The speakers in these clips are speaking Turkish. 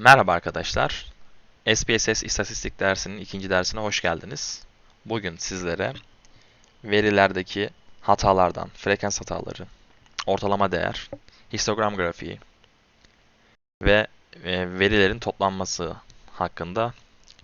Merhaba arkadaşlar. SPSS İstatistik dersinin ikinci dersine hoş geldiniz. Bugün sizlere verilerdeki hatalardan, frekans hataları, ortalama değer, histogram grafiği ve e, verilerin toplanması hakkında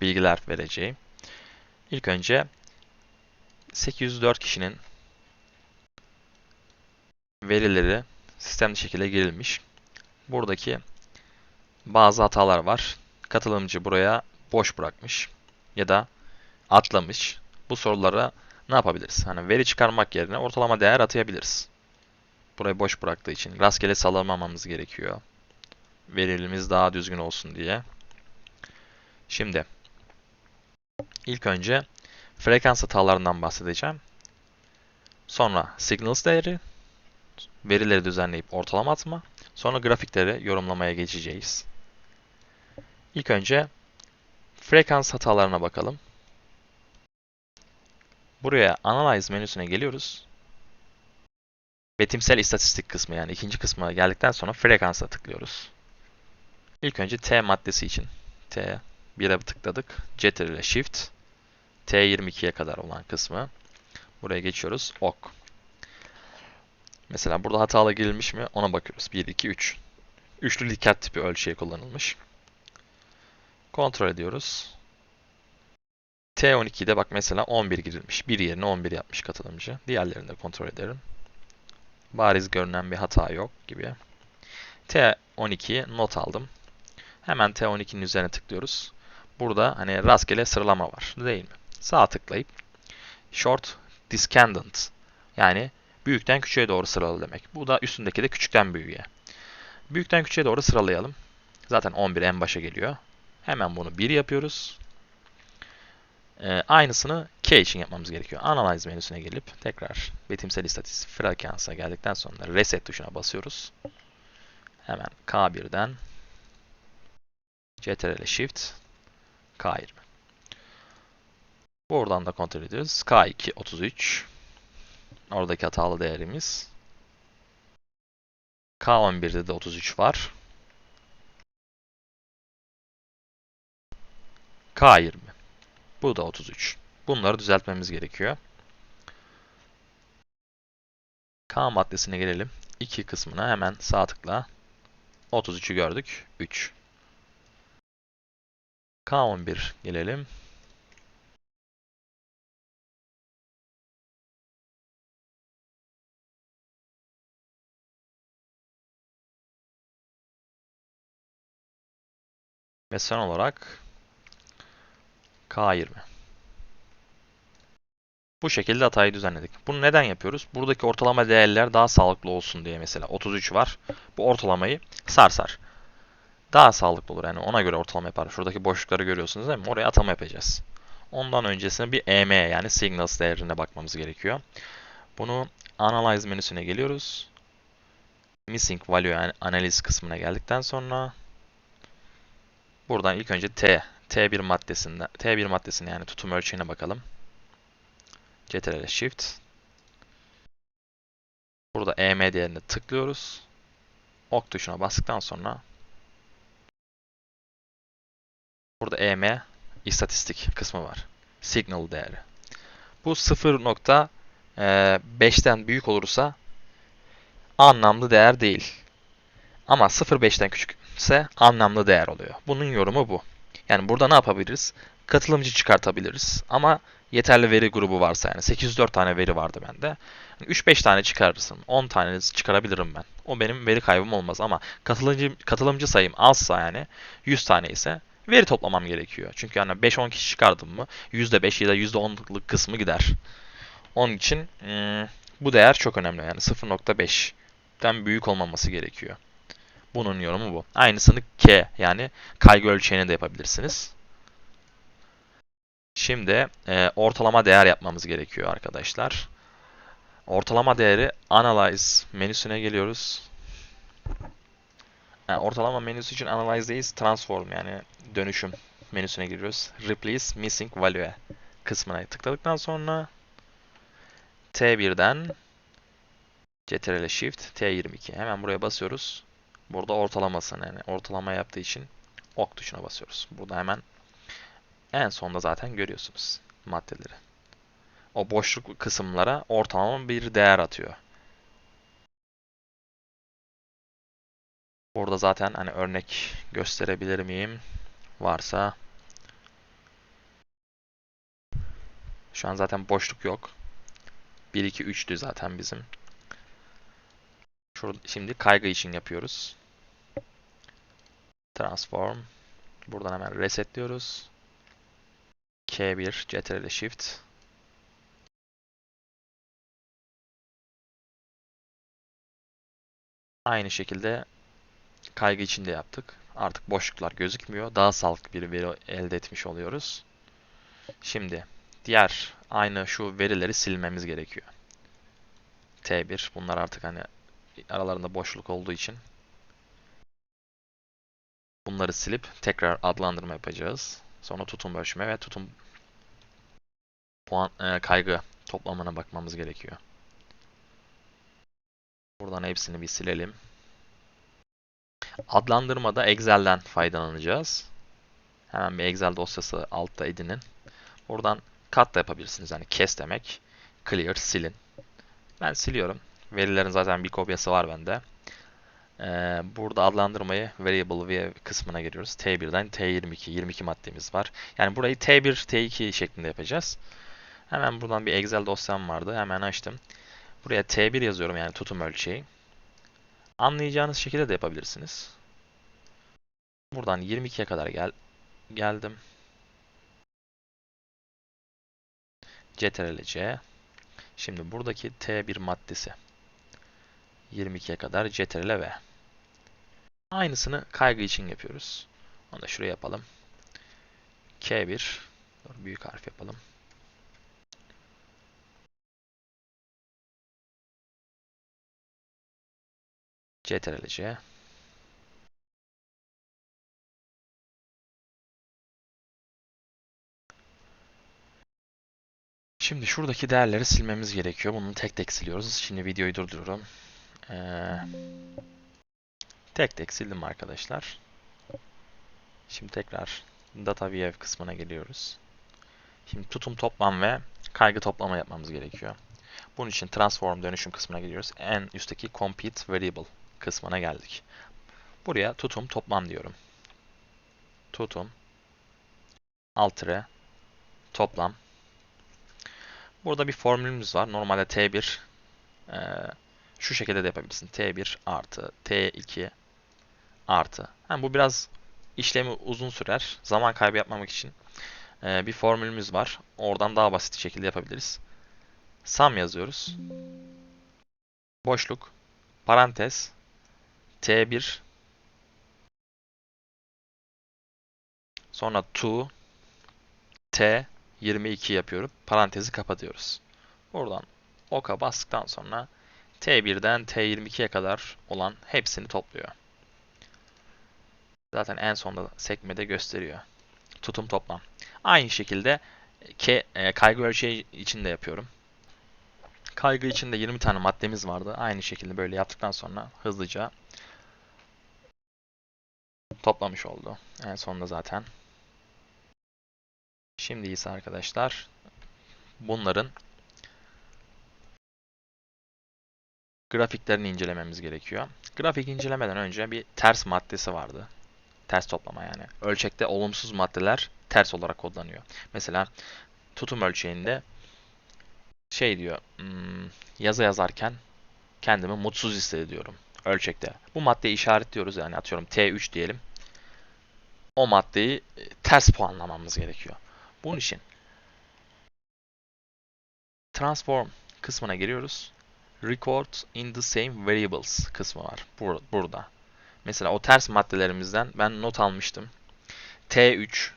bilgiler vereceğim. İlk önce 804 kişinin verileri sistemli şekilde girilmiş. Buradaki bazı hatalar var. Katılımcı buraya boş bırakmış ya da atlamış. Bu sorulara ne yapabiliriz? Hani veri çıkarmak yerine ortalama değer atayabiliriz. Burayı boş bıraktığı için rastgele sallamamamız gerekiyor. Verilimiz daha düzgün olsun diye. Şimdi ilk önce frekans hatalarından bahsedeceğim. Sonra signals değeri, verileri düzenleyip ortalama atma, sonra grafikleri yorumlamaya geçeceğiz. İlk önce frekans hatalarına bakalım. Buraya Analyze menüsüne geliyoruz. Betimsel istatistik kısmı yani ikinci kısmına geldikten sonra frekansa tıklıyoruz. İlk önce T maddesi için T 1'e tıkladık. Getter ile Shift T22'ye kadar olan kısmı. Buraya geçiyoruz. Ok. Mesela burada hatalı girilmiş mi ona bakıyoruz. 1, 2, 3. Üçlü Likert tipi ölçüye kullanılmış. Kontrol ediyoruz. T12'de bak mesela 11 girilmiş. Bir yerine 11 yapmış katılımcı. Diğerlerini de kontrol ederim. Bariz görünen bir hata yok gibi. T12'yi not aldım. Hemen T12'nin üzerine tıklıyoruz. Burada hani rastgele sıralama var. Değil mi? Sağ tıklayıp Short Descendant yani büyükten küçüğe doğru sıralı demek. Bu da üstündeki de küçükten büyüğe. Büyükten küçüğe doğru sıralayalım. Zaten 11 en başa geliyor. Hemen bunu 1 yapıyoruz. Ee, aynısını K için yapmamız gerekiyor. Analyze menüsüne gelip tekrar betimsel istatistik frekansa geldikten sonra reset tuşuna basıyoruz. Hemen K1'den CTRL Shift K20. Buradan da kontrol ediyoruz. K2 33. Oradaki hatalı değerimiz. K11'de de 33 var. K20. Bu da 33. Bunları düzeltmemiz gerekiyor. K maddesine gelelim. 2 kısmına hemen sağ tıkla. 33'ü gördük. 3. K11 gelelim. Ve son olarak K20. Bu şekilde hatayı düzenledik. Bunu neden yapıyoruz? Buradaki ortalama değerler daha sağlıklı olsun diye mesela 33 var. Bu ortalamayı sarsar. Daha sağlıklı olur yani ona göre ortalama yapar. Şuradaki boşlukları görüyorsunuz değil mi? Oraya atama yapacağız. Ondan öncesinde bir EM yani signals değerine bakmamız gerekiyor. Bunu Analyze menüsüne geliyoruz. Missing Value yani analiz kısmına geldikten sonra buradan ilk önce T T1 maddesinde T1 maddesine yani tutum ölçeğine bakalım. CTRL Shift. Burada EM değerine tıklıyoruz. Ok tuşuna bastıktan sonra burada EM istatistik kısmı var. Signal değeri. Bu 0.5'ten büyük olursa anlamlı değer değil. Ama 0.5'ten küçükse anlamlı değer oluyor. Bunun yorumu bu. Yani burada ne yapabiliriz? Katılımcı çıkartabiliriz. Ama yeterli veri grubu varsa yani 804 tane veri vardı bende. 3-5 tane çıkarırsın. 10 tane çıkarabilirim ben. O benim veri kaybım olmaz ama katılımcı katılımcı sayım azsa yani 100 tane ise veri toplamam gerekiyor. Çünkü yani 5-10 kişi çıkardım mı %5 ya da %10'luk kısmı gider. Onun için hmm, bu değer çok önemli. Yani 0.5'ten büyük olmaması gerekiyor. Bunun yorumu bu. Aynısını K yani kaygı ölçeğine de yapabilirsiniz. Şimdi e, ortalama değer yapmamız gerekiyor arkadaşlar. Ortalama değeri Analyze menüsüne geliyoruz. Yani ortalama menüsü için Analyze'deyiz. Transform yani dönüşüm menüsüne giriyoruz. Replace Missing Value kısmına tıkladıktan sonra T1'den CTRL Shift T22 hemen buraya basıyoruz. Burada ortalamasını yani ortalama yaptığı için ok tuşuna basıyoruz. Burada hemen en sonda zaten görüyorsunuz maddeleri. O boşluk kısımlara ortalama bir değer atıyor. Burada zaten hani örnek gösterebilir miyim? Varsa Şu an zaten boşluk yok. 1 2 3'tü zaten bizim. Şimdi kaygı için yapıyoruz. Transform. Buradan hemen resetliyoruz. K1 CTRL Shift. Aynı şekilde kaygı içinde yaptık. Artık boşluklar gözükmüyor. Daha sağlıklı bir veri elde etmiş oluyoruz. Şimdi diğer aynı şu verileri silmemiz gerekiyor. T1 bunlar artık hani aralarında boşluk olduğu için bunları silip tekrar adlandırma yapacağız. Sonra tutum ölçme ve tutum puan e, kaygı toplamına bakmamız gerekiyor. Buradan hepsini bir silelim. Adlandırmada Excel'den faydalanacağız. Hemen bir Excel dosyası altta edinin. Buradan kat da yapabilirsiniz. Yani kes demek. Clear, silin. Ben siliyorum. Verilerin zaten bir kopyası var bende. Ee, burada adlandırmayı Variable View kısmına giriyoruz. T1'den T22, 22 maddemiz var. Yani burayı T1, T2 şeklinde yapacağız. Hemen buradan bir Excel dosyam vardı. Hemen açtım. Buraya T1 yazıyorum yani tutum ölçeği. Anlayacağınız şekilde de yapabilirsiniz. Buradan 22'ye kadar gel geldim. Ctrl C. Şimdi buradaki T1 maddesi 22'ye kadar Ctrl V. Aynısını kaygı için yapıyoruz. Onu da şuraya yapalım. K1 büyük harf yapalım. Ctrl C. Şimdi şuradaki değerleri silmemiz gerekiyor. Bunu tek tek siliyoruz. Şimdi videoyu durduruyorum. Ee, tek tek sildim arkadaşlar. Şimdi tekrar Data View kısmına geliyoruz. Şimdi tutum toplam ve kaygı toplama yapmamız gerekiyor. Bunun için Transform dönüşüm kısmına gidiyoruz. En üstteki Compute Variable kısmına geldik. Buraya tutum toplam diyorum. Tutum altre toplam Burada bir formülümüz var. Normalde T1 e, şu şekilde de yapabilirsin. T1 artı T2 artı. Yani bu biraz işlemi uzun sürer. Zaman kaybı yapmamak için e, bir formülümüz var. Oradan daha basit şekilde yapabiliriz. Sum yazıyoruz. Boşluk. Parantez. T1 sonra to T 22 yapıyorum. Parantezi kapatıyoruz. Buradan oka bastıktan sonra T1'den T22'ye kadar olan hepsini topluyor. Zaten en sonda sekmede gösteriyor. Tutum toplam. Aynı şekilde ke, e, kaygı ölçeği için de yapıyorum. Kaygı için de 20 tane maddemiz vardı. Aynı şekilde böyle yaptıktan sonra hızlıca toplamış oldu. En sonunda zaten Şimdi ise arkadaşlar bunların grafiklerini incelememiz gerekiyor. Grafik incelemeden önce bir ters maddesi vardı. Ters toplama yani. Ölçekte olumsuz maddeler ters olarak kodlanıyor. Mesela tutum ölçeğinde şey diyor hmm, yazı yazarken kendimi mutsuz hissediyorum ölçekte. Bu maddeyi işaretliyoruz yani atıyorum T3 diyelim. O maddeyi ters puanlamamız gerekiyor. Bunun için transform kısmına giriyoruz. Record in the same variables kısmı var bur burada. Mesela o ters maddelerimizden ben not almıştım. T3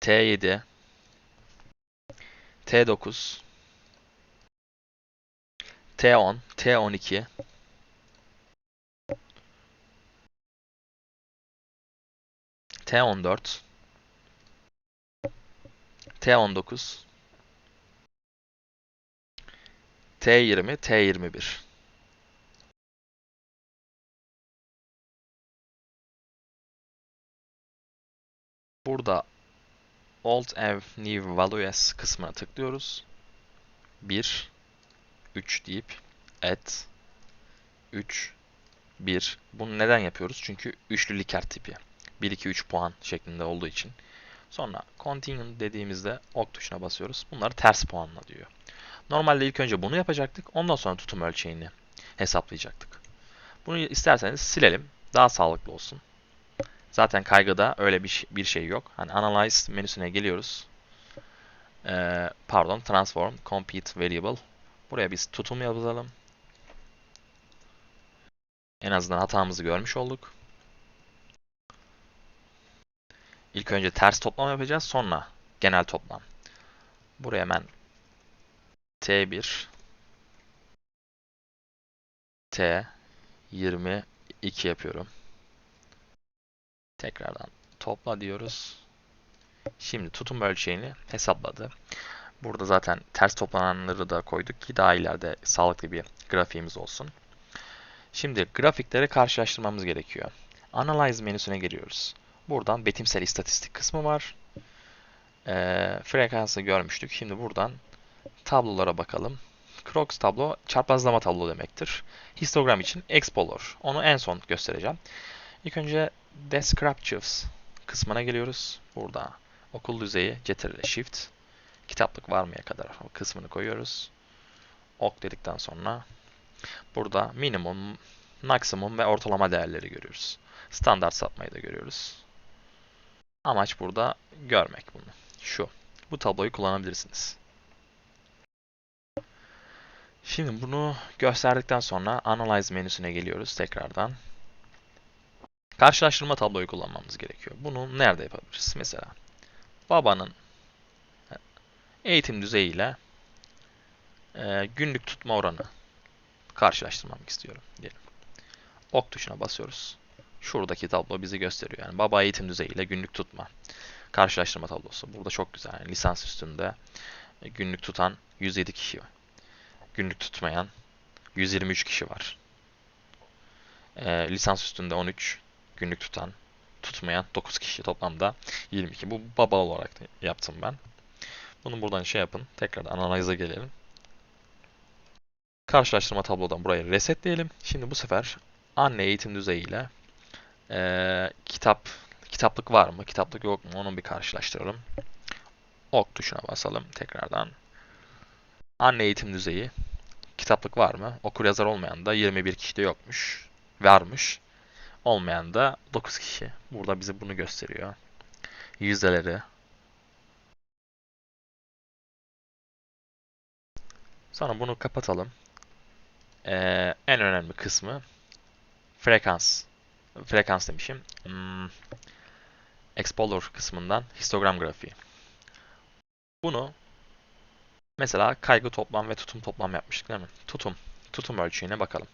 T7 T9 T10 T12 T14 T19 T20 T21 Burada Old Ev New Values kısmına tıklıyoruz. 1 3 deyip add 3 1 Bunu neden yapıyoruz? Çünkü üçlü Likert tipi. 1 2 3 puan şeklinde olduğu için. Sonra continue dediğimizde ok tuşuna basıyoruz. Bunları ters puanla diyor. Normalde ilk önce bunu yapacaktık. Ondan sonra tutum ölçeğini hesaplayacaktık. Bunu isterseniz silelim. Daha sağlıklı olsun. Zaten kaygıda öyle bir, şey- bir şey yok. Hani Analyze menüsüne geliyoruz. Ee, pardon, Transform, Compute Variable. Buraya biz tutum yazalım. En azından hatamızı görmüş olduk. İlk önce ters toplam yapacağız. Sonra genel toplam. Buraya hemen T1 T 22 yapıyorum. Tekrardan topla diyoruz. Şimdi tutum ölçeğini hesapladı. Burada zaten ters toplananları da koyduk ki daha ileride sağlıklı bir grafiğimiz olsun. Şimdi grafikleri karşılaştırmamız gerekiyor. Analyze menüsüne geliyoruz. Buradan betimsel istatistik kısmı var. Ee, frekansı görmüştük. Şimdi buradan tablolara bakalım. Crocs tablo çarpazlama tablo demektir. Histogram için Explorer. Onu en son göstereceğim. İlk önce Descriptives kısmına geliyoruz. Burada okul düzeyi Ctrl Shift kitaplık var mıya kadar kısmını koyuyoruz. Ok dedikten sonra burada minimum, maksimum ve ortalama değerleri görüyoruz. Standart sapmayı da görüyoruz. Amaç burada görmek bunu. Şu. Bu tabloyu kullanabilirsiniz. Şimdi bunu gösterdikten sonra Analyze menüsüne geliyoruz tekrardan. Karşılaştırma tabloyu kullanmamız gerekiyor. Bunu nerede yapabiliriz? Mesela babanın eğitim düzeyiyle e, günlük tutma oranı karşılaştırmamı istiyorum diyelim. Ok tuşuna basıyoruz. Şuradaki tablo bizi gösteriyor. Yani baba eğitim düzeyiyle günlük tutma. Karşılaştırma tablosu. Burada çok güzel. Yani lisans üstünde günlük tutan 107 kişi var. Günlük tutmayan 123 kişi var. E, lisans üstünde 13, günlük tutan, tutmayan 9 kişi toplamda 22. Bu baba olarak yaptım ben. Bunu buradan şey yapın. Tekrar analize gelelim. Karşılaştırma tablodan burayı resetleyelim. Şimdi bu sefer anne eğitim düzeyiyle e, kitap kitaplık var mı? Kitaplık yok mu? Onu bir karşılaştıralım. Ok tuşuna basalım tekrardan. Anne eğitim düzeyi kitaplık var mı? Okur yazar olmayan da 21 kişi de yokmuş. Varmış. Olmayan da 9 kişi. Burada bize bunu gösteriyor. Yüzdeleri. Sonra bunu kapatalım. Ee, en önemli kısmı frekans. Frekans demişim. Hmm, Explorer kısmından histogram grafiği. Bunu mesela kaygı toplam ve tutum toplam yapmıştık değil mi? Tutum. Tutum ölçeğine bakalım.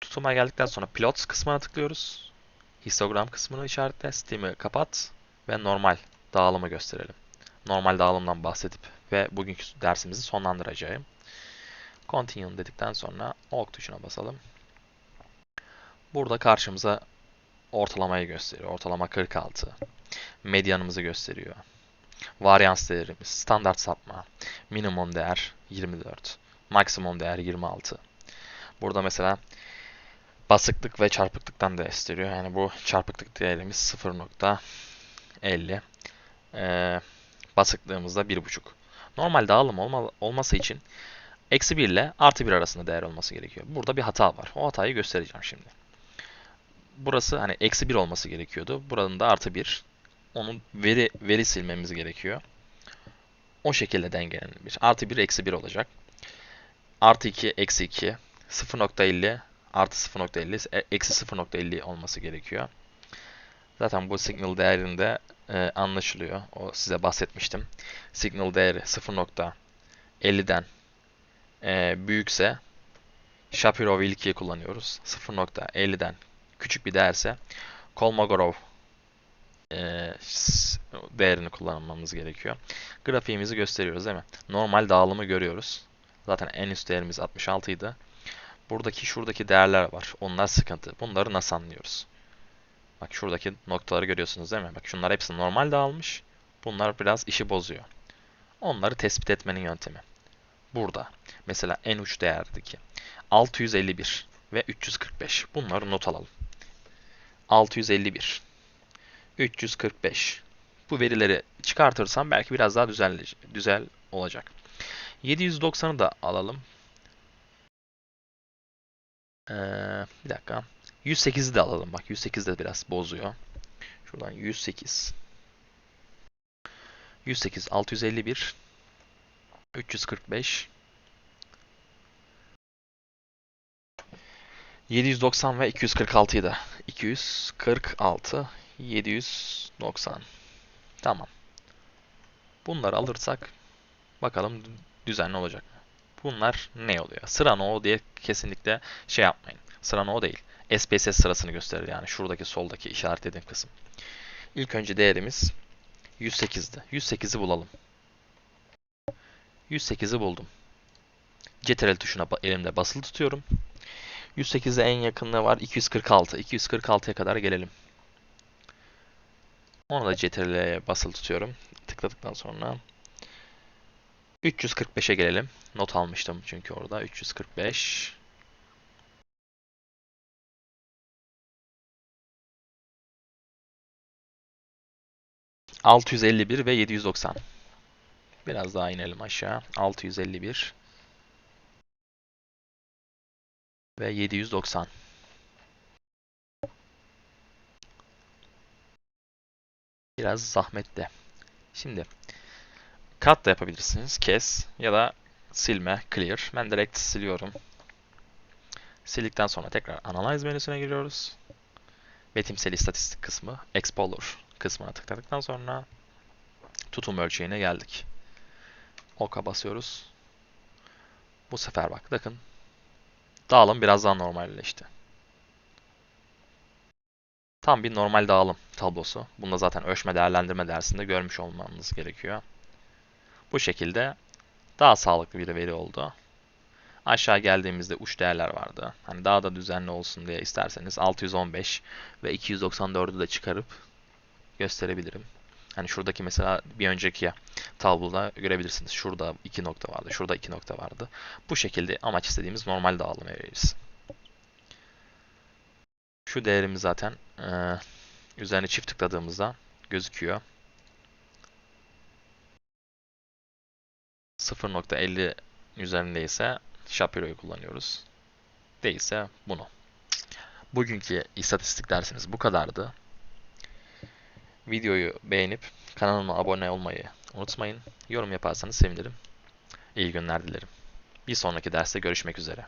Tutuma geldikten sonra plots kısmına tıklıyoruz. Histogram kısmını işaretle, Steam'i kapat ve normal dağılımı gösterelim. Normal dağılımdan bahsedip ve bugünkü dersimizi sonlandıracağım. Continue dedikten sonra OK tuşuna basalım. Burada karşımıza ortalamayı gösteriyor. Ortalama 46. Medyanımızı gösteriyor. Varyans değerimiz, standart sapma, minimum değer 24, maksimum değer 26. Burada mesela basıklık ve çarpıklıktan da gösteriyor. Yani bu çarpıklık değerimiz 0.50. Ee, basıklığımızda 1.5. Normal dağılım olma, olması için eksi 1 ile artı 1 arasında değer olması gerekiyor. Burada bir hata var. O hatayı göstereceğim şimdi. Burası hani eksi 1 olması gerekiyordu. Buranın da artı 1. Onun veri veri silmemiz gerekiyor. O şekilde dengelenir. Artı 1 eksi 1 olacak. Artı 2 eksi 2 0.50 artı 0.50 e, eksi 0.50 olması gerekiyor. Zaten bu signal değerinde e, anlaşılıyor. O size bahsetmiştim. Signal değeri 0.50'den e, büyükse Shapirov ilkiyi kullanıyoruz. 0.50'den küçük bir değerse Kolmogorov değerini kullanmamız gerekiyor. Grafiğimizi gösteriyoruz değil mi? Normal dağılımı görüyoruz. Zaten en üst değerimiz 66 idi. Buradaki şuradaki değerler var. Onlar sıkıntı. Bunları nasıl anlıyoruz? Bak şuradaki noktaları görüyorsunuz değil mi? Bak şunlar hepsi normal dağılmış. Bunlar biraz işi bozuyor. Onları tespit etmenin yöntemi. Burada mesela en uç değerdeki 651 ve 345. Bunları not alalım. 651 345 bu verileri çıkartırsam belki biraz daha düzel olacak. 790'ı da alalım. Ee, bir dakika. 108'i de alalım. Bak 108 de biraz bozuyor. Şuradan 108. 108, 651, 345, 790 ve 246'yı da. 246, 790. Tamam. Bunları alırsak bakalım düzenli olacak mı? Bunlar ne oluyor? Sıra no diye kesinlikle şey yapmayın. Sıra no değil. SPSS sırasını gösterir yani şuradaki soldaki işaretlediğim kısım. İlk önce değerimiz 108'di. 108'i bulalım. 108'i buldum. Ctrl tuşuna elimde basılı tutuyorum. 108'e en yakınlığı var 246. 246'ya kadar gelelim. Onu da CTRL'ye basılı tutuyorum. Tıkladıktan sonra 345'e gelelim. Not almıştım çünkü orada. 345 651 ve 790. Biraz daha inelim aşağı. 651 ve 790. Biraz zahmetli. Şimdi kat da yapabilirsiniz. Kes ya da silme, clear. Ben direkt siliyorum. Sildikten sonra tekrar Analyze menüsüne giriyoruz. Betimsel istatistik kısmı, Explorer kısmına tıkladıktan sonra tutum ölçeğine geldik. Oka basıyoruz. Bu sefer bak bakın. Dağılım biraz daha normalleşti. Tam bir normal dağılım tablosu. Bunda zaten ölçme değerlendirme dersinde görmüş olmanız gerekiyor. Bu şekilde daha sağlıklı bir veri oldu. Aşağı geldiğimizde uç değerler vardı. Hani daha da düzenli olsun diye isterseniz 615 ve 294'ü de çıkarıp gösterebilirim. Hani şuradaki mesela bir önceki tabloda görebilirsiniz. Şurada iki nokta vardı, şurada iki nokta vardı. Bu şekilde amaç istediğimiz normal dağılım veririz. Şu değerimiz zaten e, üzerine çift tıkladığımızda gözüküyor. 0.50 üzerindeyse Shapiro'yu kullanıyoruz. Değilse bunu. Bugünkü istatistik dersimiz bu kadardı. Videoyu beğenip kanalıma abone olmayı unutmayın. Yorum yaparsanız sevinirim. İyi günler dilerim. Bir sonraki derste görüşmek üzere.